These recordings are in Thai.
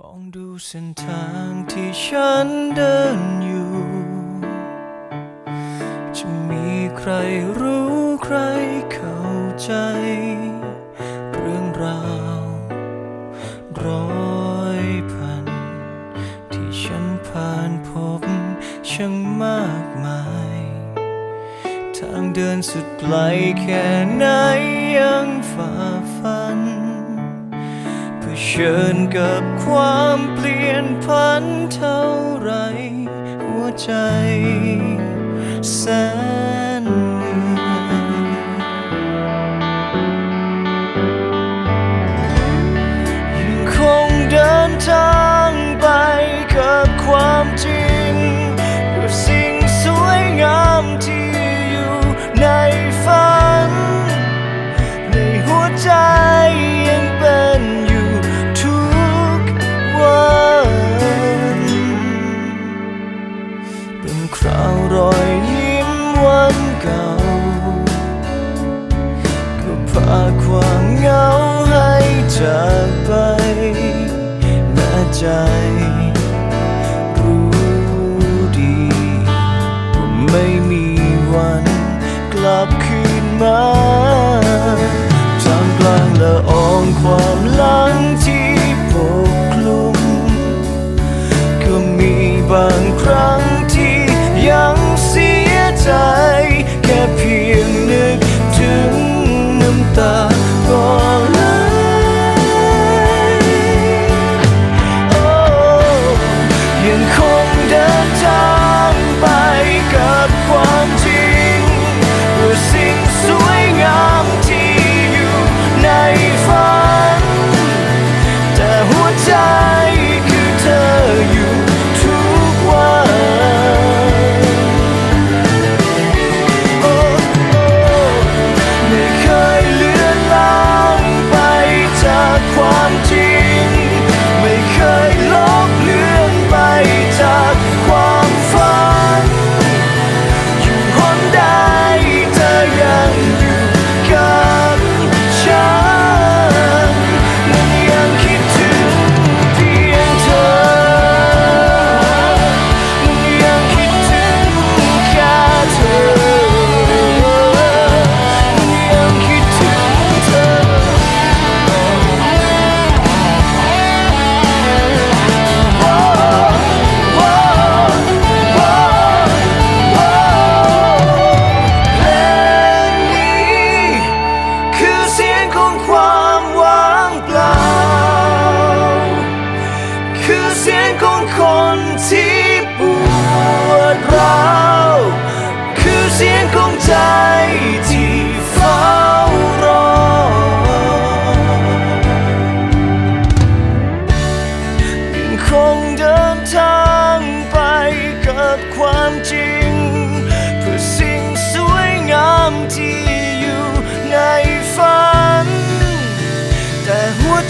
มองดูเส้นทางที่ฉันเดินอยู่ จะมีใครรู้ใครเข้าใจ เรื่องราวร้อยพัน ที่ฉันผ่านพบช่างมากมาย ทางเดินสุดไกลแค่ไหนยังฝ่าฟัน ชิญกับความเปลี่ยนพันเท่าไร หัวใจแสน คราวรอยยิ้มวันเก่า ก็พาความเหงาให้จากไปแน่ใจรู้ดีว่าไม่มีวันกลับคืนมาทามกลางละอองความหลังที่ปกคลุม ก็มีบางครั้ง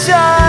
ที่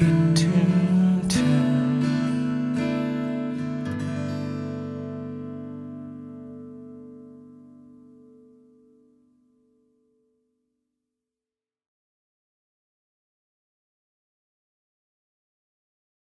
you.